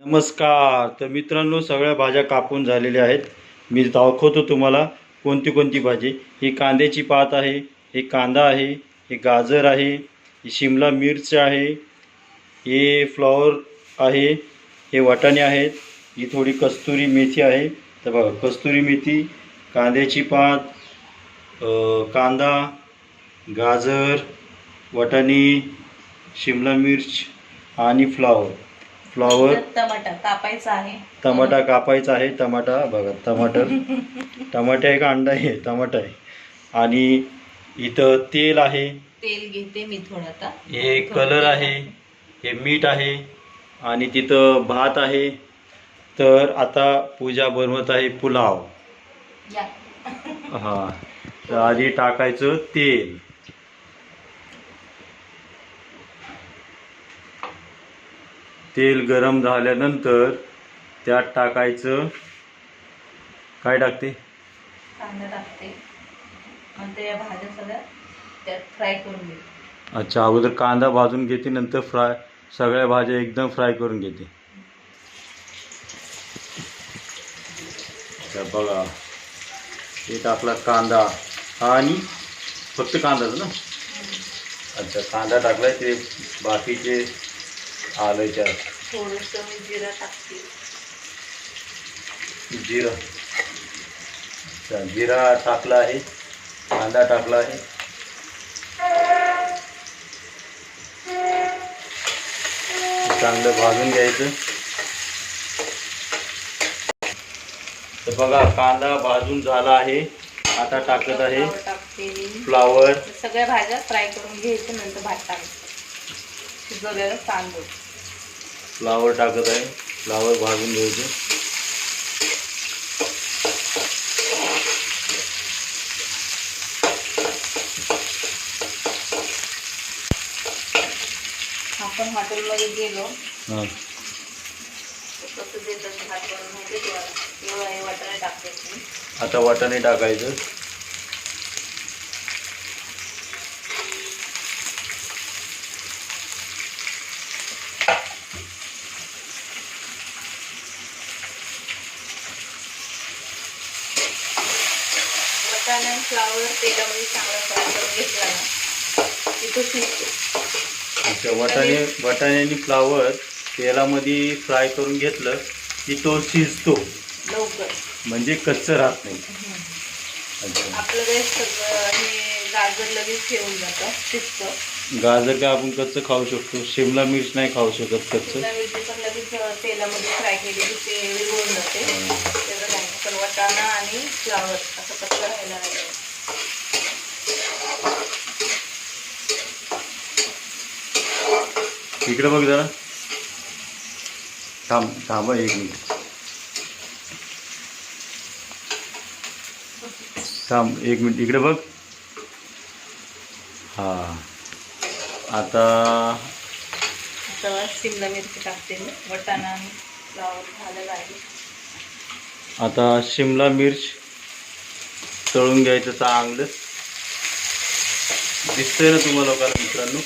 नमस्कार. तर मित्रांनो सगळ्या भाज्या कापून झालेल्या आहेत. मी दाखवतो तुम्हाला कोणती कोणती भाजी. ही कांद्याची पात आहे हे कांदा आहे हे गाजर आहे ही शिमला मिरच आहे हे फ्लॉवर आहे हे वाटाणे आहेत ही थोडी कस्तुरी मेथी आहे. तर बघा कस्तुरी मेथी कांद्याची पात कांदा गाजर वाटाणे शिमला मिर्च आणि फ्लॉवर. फ्लॉवर. टमाटा कापायचा आहे. टमाटा कापायचा आहे टमाटा बघा टमाटर. टमाटे आहे का अंडा आहे टमाटा आहे. आणि इथं तेल आहे. तेल घेते मी थोडं हे कलर आहे हे मीठ आहे आणि तिथं भात आहे. तर आता पूजा बनवत आहे पुलाव. हा तर आधी टाकायचं तेल. तेल गरम झाल्यानंतर त्यात टाकायचं. काय टाकते? कांदा टाकते. आणि त्या भाज्या सगळ्या त्यात फ्राय करून घेते. अच्छा अगोदर कांदा भाजून घेते नंतर फ्राय सगळ्या भाज्या एकदम फ्राय करून घेते. तर बघा. हे टाकला कांदा. आणि फक्त कांदाच ना? अच्छा कांदा टाकलाय ते बाकीचे आलं थोडस मी जिरा टाकते. जिरा. जिरा टाकला आहे. कांदा टाकला आहे. चांगलं भाजून घ्यायचं. तर बघा कांदा भाजून झाला आहे. आता टाकत आहे. फ्लावर. सगळ्या भाज्या फ्राय करून घ्यायच्या नंतर भात टाकायचं शिजवलेलं तांदूळ. फ्लावर टाकत आहे. फ्लावर भाजून घ्यायचं. आपण हॉटेलमध्ये गेलो. कसं देतात वाटाणे टाकते आता वाटाणे टाकायचं वाटाणे आणि फ्लावर तेलामध्ये चांगला फ्राय करून घेतला ना तिथं शिजतो अच्छा वाटाणे वाटाणे आणि फ्लावर तेलामध्ये फ्राय करून घेतलं की तो शिजतो? लवकर. म्हणजे कच्चं राहत नाही. आपलं काही सगळं हे गाजर लगेच ठेवून जातं शिजतं. गाजर काय आपण कच्चं खाऊ शकतो शिमला मिर्च नाही खाऊ शकत कच्चं. शिमला मिरची पण लगेच अं, तेलामध्ये फ्राय केली की ते विरघळून जाते. त्याचं काही नाही. पण वाटाणा आणि फ्लावर असं कच्चं राहायला नाही. इकडे बघ जरा. थांब थांबा एक मिनिट. थांब एक मिनिट. इकडे बघ. हा. आता आता शिमला मिरची टाकते मी. वाटाणा झालेलं आहे. आता शिमला मिर्च तळून घ्यायचं चांगलं. दिसतंय ना तुम्हाला लोकांना मित्रांनो?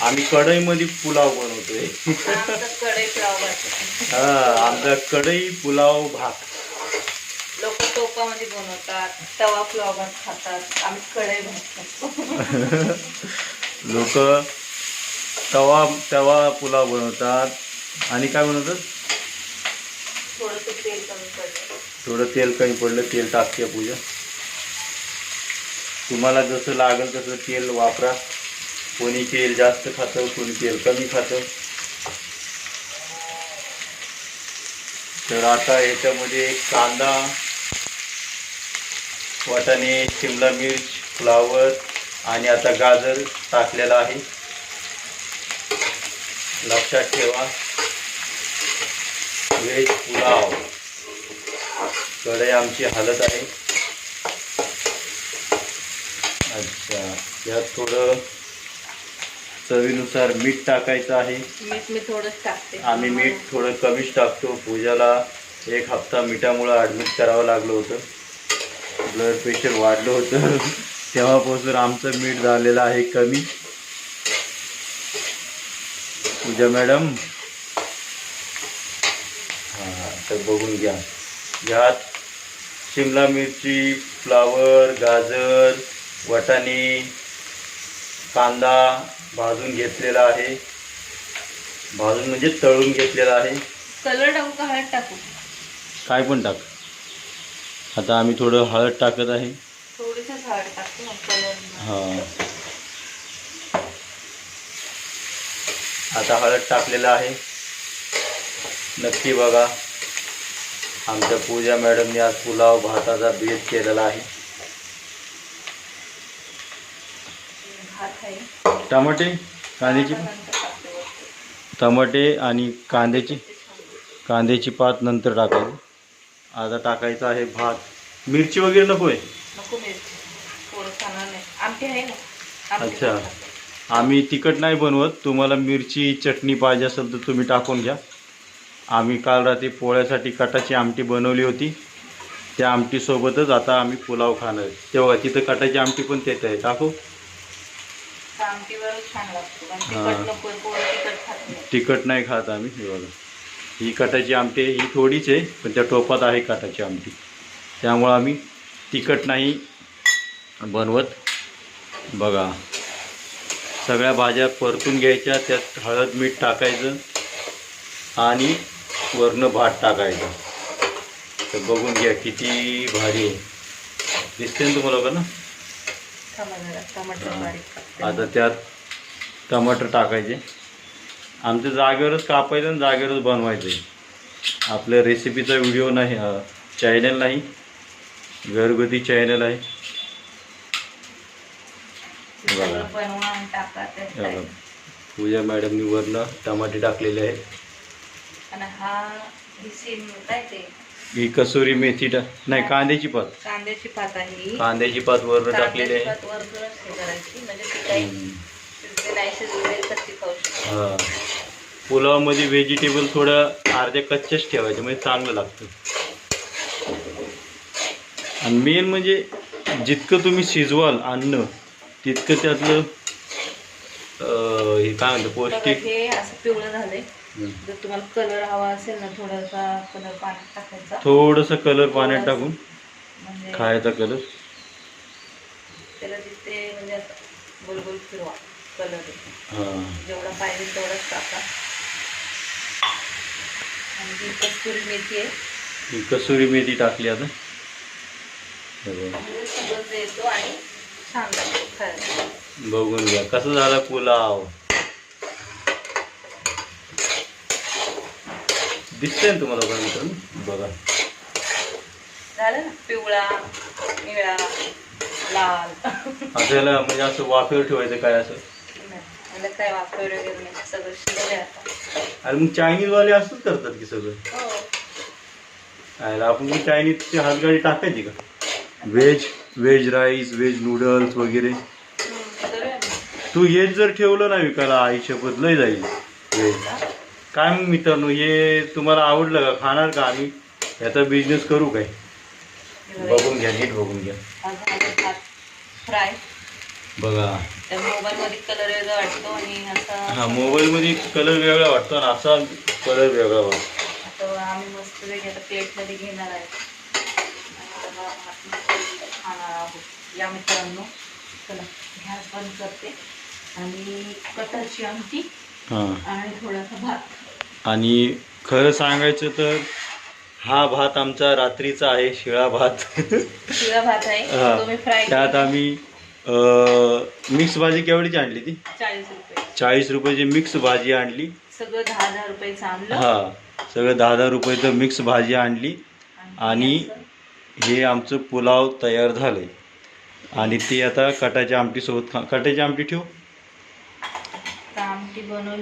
आम्ही कढईमध्ये पुलाव बनवतोय. हा आमचा कढई पुलाव भात. लोक टोपामध्ये बनवतात तवा फ्लॉवर खातात. आम्ही कढई भात खातो. लोक तवा तवा पुलाव बनवतात. आणि काय बनवतात थोडं तेल कमी पडलं तेल टाकते पूजा. तुम्हाला जसं लागेल तसं तेल वापरा. कोणी तेल जास्त खातं कोणी तेल कमी खातं. तर आता याच्यामध्ये कांदा वाटाणे शिमला मिर्च फ्लावर आणि आता गाजर टाकलेला आहे. लक्षात ठेवा. व्हेज पुलाव. कढई आमची हालत आहे. अच्छा यात थोडं चवीनुसार मीठ टाकायचं आहे. मीठ मी थोडंच टाकते. आम्ही मीठ थोडं कमीच टाकतो. पूजाला एक हप्ता मिठामुळं ॲडमिट करावं लागलं होतं. ब्लड प्रेशर वाढलं होतं. तेव्हापासून आमचं मीठ झालेलं आहे कमी. पूजा मॅडम. तर बघून घ्या. यात शिमला मिरची फ्लावर गाजर वाटाणे कांदा भाजून घेतलेला आहे. भाजून म्हणजे तळून घेतलेला आहे. कलर टाकू का हळद टाकू? काय पण टाक. आता आम्ही थोडं हळद टाकत आहे. हळद हां. आता हळद टाकलेलं आहे. नक्की बघा. आमच्या पूजा मॅडमने आज पुलाव भाताचा बेत केलेला आहे. टमाटे कांद्याची टमाटे आणि कांद्याची? कांद्याची पात नंतर टाकायची. आता टाकायचा आहे भात. मिरची वगैरे नको आहे नको मिरची थोडं खाणार नाही आमटी आहे ना. आमटी अच्छा. आम्ही तिखट नाही बनवत. तुम्हाला मिरची चटणी पाहिजे असेल तर तुम्ही टाकून घ्या. आम्ही काल रात्री पोळ्यासाठी कटाची आमटी बनवली होती. त्या आमटीसोबतच आता आम्ही पुलाव खाणार. आहे. तेव्हा तिथं कटाची आमटी पण तेच आहे. टाकू? हा. तिखट नाही. खात आम्ही हे बघा. ही कटाची आमटी ही थोडीच आहे पण त्या टोपात आहे कटाची आमटी. त्यामुळं आम्ही तिखट नाही बनवत. बघा. सगळ्या भाज्या परतून घ्यायच्या त्यात हळद मीठ टाकायचं आणि वरनं भात टाकायचं. तर बघून घ्या किती भारी आहे. दिसते ना तुम्हाला का ना. आता त्यात टमाटर टाकायचे. आमच्या जागेवरच कापायचं आणि जागेवरच बनवायचं आहे. आपल्या रेसिपीचा व्हिडिओ नाही चॅनल नाही. घरगुती चॅनल आहे. बघा. बनवा आणि टाका त्यात हे बघा. पूजा मॅडमनी वरनं टमाटे टाकलेले आहेत. आणि हा ही सीम काय ते? ही कसुरी मेथी टा नाही कांद्याची पात. कांद्याची पात आहे ही. कांद्याची पात वरनं टाकलेली कांद्याची आहे. पात वरतूनच हे करायची. म्हणजे ती काही हम्म. शिजले नाही शिजले तर ती खाऊ शकतो. हा. पुलावमध्ये व्हेजिटेबल थोडं अर्ध्या कच्च्याच ठेवायचे म्हणजे चांगलं लागतं. आणि मेन म्हणजे जितकं तुम्ही शिजवाल अन्न तितकं त्यातलं हे काय म्हणतं पौष्टिक? हे असं पिवळं झालंय. जर तुम्हाला कलर हवा असेल ना थोडासा कलर पाण्यात टाकायचा. थोडंसं कलर पाण्यात टाकून म्हणजे खायचा कलर त्याला तिथे म्हणजे असं गोल गोल फिरवा कलर हां. जेवढा पाहिजे तेवढाच टाका. आणि कस्तुरी मेथी आहे. ही कसुरी मेथी टाकली आता. सगळं येतो आणि छान लागतो खायला बघून घ्या. कसं झाला पुलाव? दिसतंय ना तुम्हाला बघा मित्रांनो बघा. झालं ना? पिवळा निळा लाल. आपल्याला म्हणजे असं वाफेवर ठेवायचं काय असं? काय वापर वगैरे नाही. सगळं शिजले आता. अरे मग चायनीज वाले असंच करतात की सगळं? हो. आपण चायनीजची हातगाडी टाकायची का? Veg? Veg rice veg noodles वगैरे. तू हेच जर ठेवलं ना विकायला आई शपथ लय जाईल. काय मग मित्रांनो हे तुम्हाला आवडलं का? खाणार का आम्ही? याचा बिझनेस करू काय? हे बघा, बघून घ्या नीट बघून घ्या. हा फ्राय बघा. त्या मोबाईलमध्ये कलर वेगळा वाटतो आणि असा हा मोबाईलमध्ये कलर वेगळा वाटतो आणि असा कलर वेगळा वाटतो. आम्ही मस्त वेगळ्या प्लेटमध्ये घेणार आहे. खाणार आहोत या मित्रांनो. चला गॅस बंद करते. आणि कटाची आमटी हां. आणि थोडासा भात. आणि खरं सांगायचं तर हा भात आमचा रात्रीचा आहे शिळा भात. शिळा भात आहे. हा. तो मी फ्राय त्यात आम्ही मिक्स भाजी केवढीची आणली ती? चाळीस रुपये. चाळीस रुपयाची मिक्स भाजी आणली. सगळं दहा दहा रुपयाचं आणलं. हा. सगळं दहा दहा रुपयाचं मिक्स भाजी आणली. आणि हे आमचं पुलाव तयार झालंय. आणि ते आता कटाच्या आमटीसोबत खा कटाची आमटी ठेवू. आमटी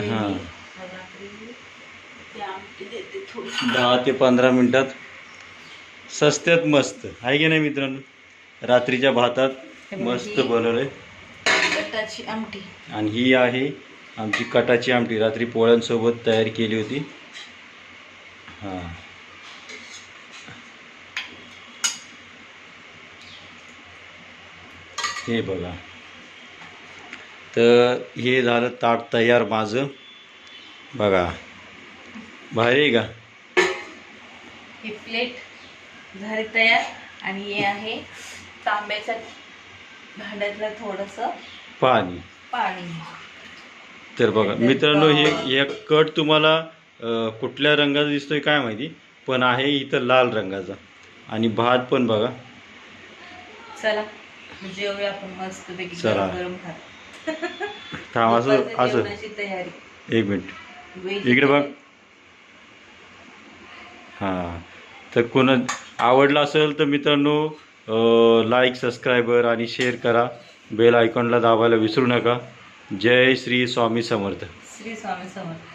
हा. दहा ते पंधरा मिनिटात. सस्त्यात मस्त. आहे की नाही मित्रांनो? रात्रीच्या भातात मस्त बनवलंय. कटाची आमटी. आणि ही आहे आमची कटाची आमटी. रात्री पोळ्यांसोबत तयार केली होती. हां. हे बघा. तर हे झालं ताट तयार माझं. बघा. भारी का? ही प्लेट झाली तयार आणि हे आहे तांब्याच्या भांड्यातलं थोडंसं पाणी. पाणी. तर बघा मित्रांनो हे एक कट तुम्हाला कुठल्या रंगाचा दिसतोय काय माहिती पण आहे इथं लाल रंगाचा. आणि भात पण बघा. चला. जेवूया आपण मस्त पैकी चला. गरम गरम भात थांब असं दुपारच्या असं. जेवणाची तयारी. एक मिनिट. Veg इकडे बघ. हां. तर कोण आवडलं असेल तर मित्रांनो लाईक सबस्क्रायबर आणि शेअर करा. बेल आयकॉनला दाबायला विसरू नका. जय श्री स्वामी समर्थ. श्री स्वामी समर्थ.